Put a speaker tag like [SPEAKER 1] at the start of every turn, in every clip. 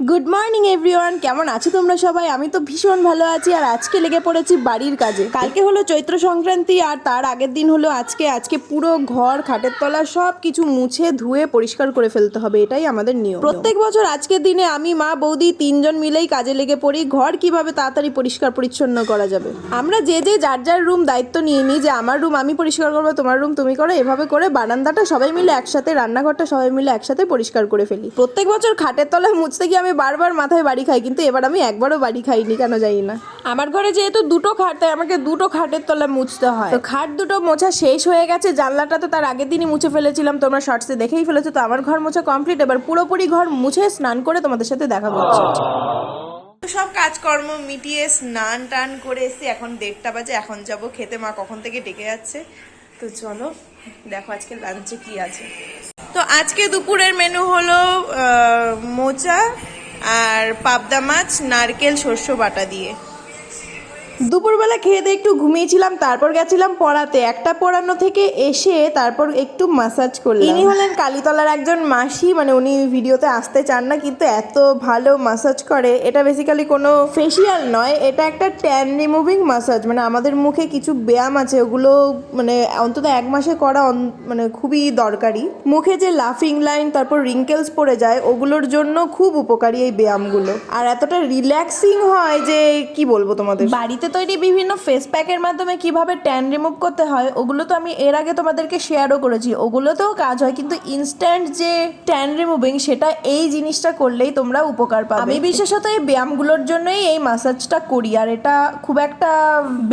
[SPEAKER 1] Good morning everyone কেমন আছো তোমরা সবাই? আমি তো ভীষণ ভালো আছি, আর আজকে লেগে পড়েছি বাড়ির কাজে। কালকে হলো চৈত্র সংক্রান্তি, আর তার আগের দিন হলো আজকে। আজকে পুরো ঘর, খাটের তলা সব কিছু মুছে, ধুয়ে, পরিষ্কার করে ফেলতে হবে। এটাই আমাদের নিয়ম। প্রত্যেক বছর আজকের দিনে আমি, মা, বৌদি তিনজন মিলেই কাজে লেগে পড়ি। ঘর কীভাবে তাড়াতাড়ি পরিষ্কার পরিচ্ছন্ন করা যাবে? আমরা যে যে, যার যার রুম দায়িত্ব নিয়ে নিই, যে, আমার রুম আমি পরিষ্কার করব, তোমার রুম তুমি করো, এভাবে করে বারান্দাটা সবাই মিলে একসাথে, রান্নাঘরটা সবাই মিলে একসাথে পরিষ্কার করে ফেলি। প্রত্যেক বছর খাটের তলা মুছতে গিয়ে আমি বারবার মাথায় বাড়ি খাই কিন্তু এবার আমি একবারও বাড়ি খাইনি কেন জানি না। আমার ঘরে যেহেতু দুটো খাট তাই আমাকে দুটো খাটের তলায় মুছতে হয়। তো খাট দুটো মোছা শেষ হয়ে গেছে জানলাটা তো তার আগের দিনই মুছে ফেলেছিলাম তোমরা শর্টসে দেখেই ফেলেছো তো আমার ঘর মোছা কমপ্লিট এবার পুরোপুরি ঘর মুছে স্নান করে তোমাদের সাথে দেখা করছি। সব কাজকর্ম মিটিয়ে স্নান টান করে এসে এখন দেড়টা বাজে এখন যাব খেতে মা কখন থেকে ডেকে যাচ্ছে। তো চলো দেখো আজকে লাঞ্চে কি আছে। তো আজকে দুপুরের মেনু হলো মোচা আর পাবদা মাছ নারকেল শস্য বাটা দিয়ে। দুপুরবেলা খেয়ে দিয়ে একটু ঘুমিয়েছিলাম তারপর গেছিলাম পড়াতে। একটা পড়ানো থেকে এসে তারপর একটু মাসাজ করলাম। ইনি হলেন কালীতলার একজন মাসি মানে উনি ভিডিওতে আসতে চান না কিন্তু এত ভালো মাসাজ করে। এটা বেসিক্যালি কোনো ফেসিয়াল নয় এটা একটা ট্যান রিমুভিং মাসাজ মানে আমাদের মুখে কিছু ব্যায়াম আছে ওগুলো মানে অন্তত এক মাসে করা মানে খুবই দরকারি। মুখে যে লাফিং লাইন তারপর রিঙ্কেলস পড়ে যায় ওগুলোর জন্য খুব উপকারী এই ব্যায়ামগুলো। আর এতটা রিল্যাক্সিং হয় যে কি বলব তোমাদের? বাড়িতে তৈরি বিভিন্ন ফেস প্যাকের মাধ্যমে কীভাবে ট্যান রিমুভ করতে হয় ওগুলো তো আমি এর আগে তোমাদেরকে শেয়ারও করেছি। ওগুলোতেও কাজ হয় কিন্তু ইনস্ট্যান্ট যে ট্যান রিমুভিং সেটা এই জিনিসটা করলেই তোমরা উপকার পাবে। আমি বিশেষত এই ব্যায়ামগুলোর জন্যই এই মাসাজটা করি আর এটা খুব একটা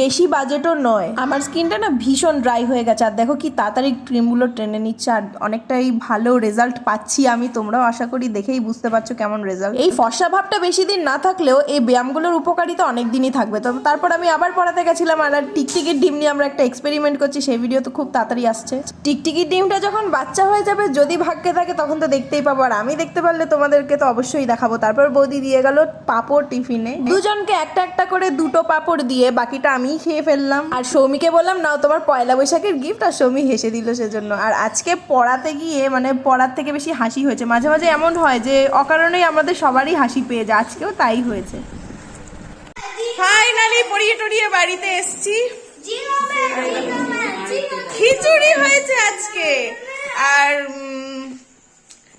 [SPEAKER 1] বেশি বাজেটও নয়। আমার স্কিনটা না ভীষণ ড্রাই হয়ে গেছে আর দেখো কি তাড়াতাড়ি ক্রিমগুলো টেনে নিচ্ছে আর অনেকটাই ভালো রেজাল্ট পাচ্ছি আমি তোমরাও আশা করি দেখেই বুঝতে পারছ কেমন রেজাল্ট এই ফর্সা ভাবটা বেশি দিন না থাকলেও এই ব্যায়ামগুলোর উপকারিতা অনেক দিনই থাকবে তো তারপর আমি আবার পড়াতে গেছিলাম আর টিকটিকির ডিম নিয়ে আমরা একটা এক্সপেরিমেন্ট করছি, সেই ভিডিও তো খুব তাড়াতাড়ি আসছে। টিকটিকির ডিমটা যখন বাচ্চা হয়ে যাবে, যদি ভাগ্যে থাকে তখন তো দেখতেই পাবো। আর আমি দেখতে পারলে তোমাদেরকে তো অবশ্যই দেখাবো। তারপর বৌদি দিয়ে গেল পাপড় টিফিনে। দুজনকে একটা একটা করে দুটো পাপড় দিয়ে বাকিটা আমিই খেয়ে ফেললাম। আর সৌমিকে বললাম, নাও তোমার পয়লা বৈশাখের গিফট আর সৌমি হেসে দিল সেজন্য। আর আজকে পড়াতে গিয়ে মানে পড়ার থেকে বেশি হাসি হয়েছে। মাঝে মাঝে এমন হয় যে, অকারণেই আমাদের সবারই হাসি পেয়ে যায়। আজকেও তাই হয়েছে। ফাইনালি পড়িয়ে টড়িয়ে বাড়িতে এসছি। খিচুড়ি হয়েছে আজকে। আর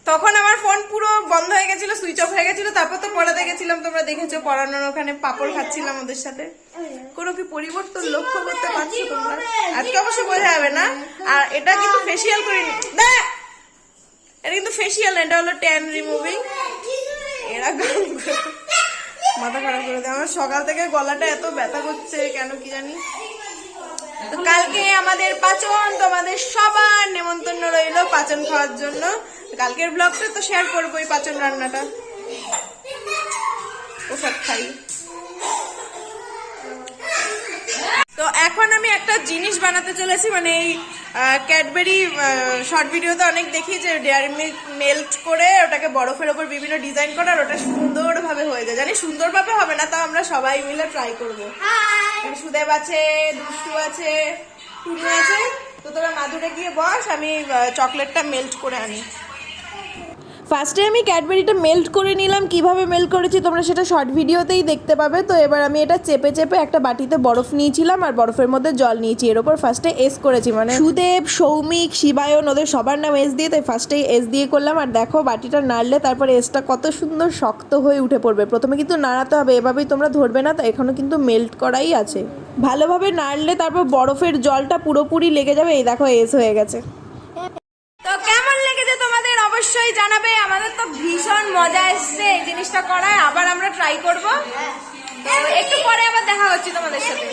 [SPEAKER 1] তখন আমার ফোন পুরো বন্ধ হয়ে গেছিল, সুইচ অফ হয়ে গেছিল, তারপর তো পড়াতে গেছিলাম, তোমরা দেখেছ পড়ানোর ওখানে পাপড় খাচ্ছিলাম ওদের সাথে। কোনো কি পরিবর্তন লক্ষ্য করতে পারছ তোমরা? আজকে অবশ্য বোঝা যাবে না। আর এটা কিন্তু ফেসিয়াল করিনি দেখ! এটা কিন্তু ফেসিয়াল এটা হলো ট্যান রিমুভিং এরা মাথা খারাপ করে দেয় আমার সকাল থেকে গলাটা এত ব্যথা করছে, কেন কি জানি? তো কালকে আমাদের পাচন, তোমাদের সবার নেমন্তন্ন রইল পাচন খাওয়ার জন্য। কালকের ব্লগটা তো শেয়ার করব এই পাচন রান্নাটা। ওসব খাই। তো এখন আমি একটা জিনিস বানাতে চলেছি মানে এই ক্যাডবেরি শর্ট ভিডিওতে অনেক দেখি যে ডেয়ারি মিল্ক মেল্ট করে ওটাকে বরফের ওপর বিভিন্ন ডিজাইন করে আর ওটা সুন্দরভাবে হয়ে যায়। জানি সুন্দরভাবে হবে না তাও আমরা সবাই মিলে ট্রাই করব। সুদেব আছে দুষ্টু আছে টুনু আছে। তো তোরা মাদুরে গিয়ে বস আমি চকলেটটা মেল্ট করে আনি। ফার্স্টে আমি ক্যাডবেরিটা মেল্ট করে নিলাম। কীভাবে মেল্ট করেছি তোমরা সেটা শর্ট ভিডিওতেই দেখতে পাবে। তো এবার আমি এটা চেপে চেপে একটা বাটিতে বরফ নিয়েছিলাম আর বরফের মধ্যে জল নিয়েছি। এর ওপর ফার্স্টে এস করেছি। মানে সুদেব, সৌমিক, শিবায়ন, ওদের সবার নাম এস দিয়ে, তাই ফার্স্টেই এস দিয়ে করলাম। আর দেখো বাটিটা নাড়লে তারপরে এসটা কত সুন্দর শক্ত হয়ে উঠে পড়বে। প্রথমে কিন্তু নাড়াতে হবে, এভাবেই তোমরা ধরবে না তো এখনও কিন্তু মেল্ট করাই আছে। ভালোভাবে নাড়লে তারপর বরফের জলটা পুরোপুরি লেগে যাবে। এই দেখো এস হয়ে গেছে তো কেমন লেগেছে তোমাদের অবশ্যই জানাবে, আমাদের তো ভীষণ মজা এসছে এই জিনিসটা করায়, আবার আমরা ট্রাই করব। একটু পরে আবার দেখা হচ্ছে তোমাদের সাথে।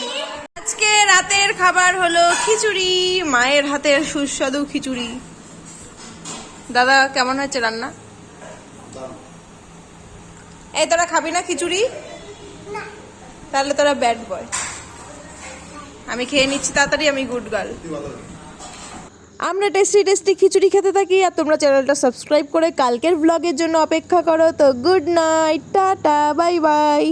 [SPEAKER 1] আজকে রাতের খাবার হলো খিচুড়ি, মায়ের হাতের সুস্বাদু খিচুড়ি। দাদা, কেমন হয়েছে রান্না? এই তোরা খাবি না খিচুড়ি? তাহলে তোরা ব্যাড বয় আমি খেয়ে নিচ্ছি, তাড়াতাড়ি আমি গুড গার্ল আমরা টেস্টি টেস্টি খিচুড়ি খেতে থাকি আর তোমরা চ্যানেলটা সাবস্ক্রাইব করে কালকের ব্লগের জন্য অপেক্ষা করো। তো good night tata bye bye